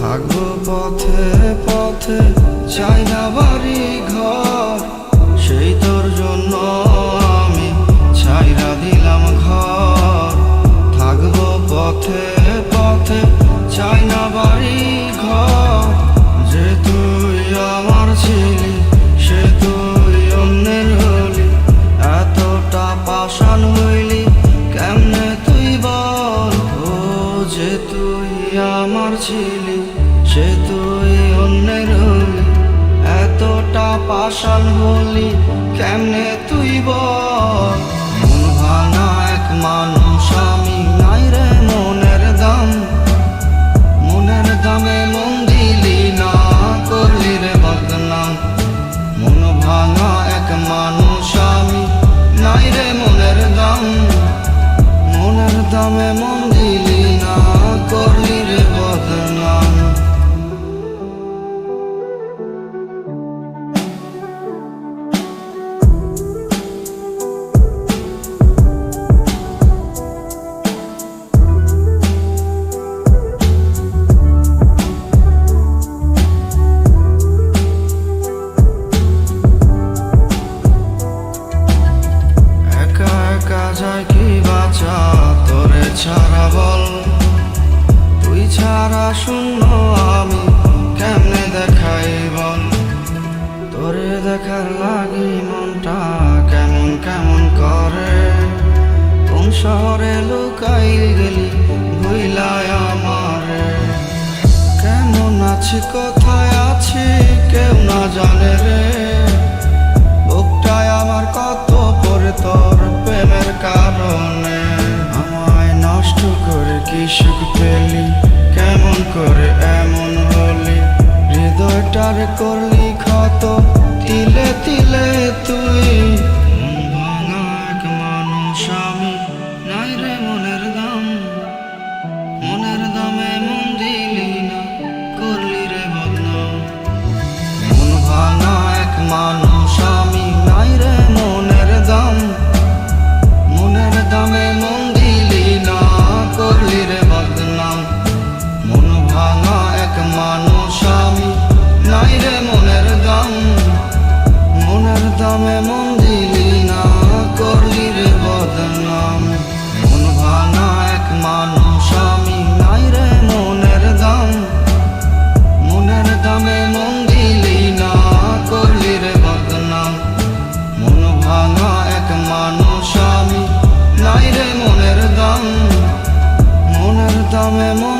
থাকব পথে পথে, চাই না বাড়ি ঘর। সেই তোর জন্য আমি ছাইরা দিলাম ঘর। থাকব পথে পথে, চাই না বাড়ি ঘর। ছিলি সে তুই অন্যের হলি। এতটা পাষাণ হলি কেমনে তুই যায় কি বাঁচা? তোরে ছাড়া বল। তুই ছাড়া শূন্য আমি কেমনে দেখাই বল? তোরে দেখার লাগি মনটা কেমন কেমন করে? কোন শহরে লুকাই গেলি ভুইলায় আমারে? কেমন আছি কি সুখ পেলি কেমন করে এমন হলি? হৃদয়টারে করলি দামে মন দিলি না, করলি রে বদনাম। মন ভাঙা এক মানুষ, আমি নাই রে মনের দাম। মনের দামে মন দিলি না, করলি রে বদনাম। মন ভাঙা এক মানুষ, আমি নাই রে মনের দাম। মনের দামে মন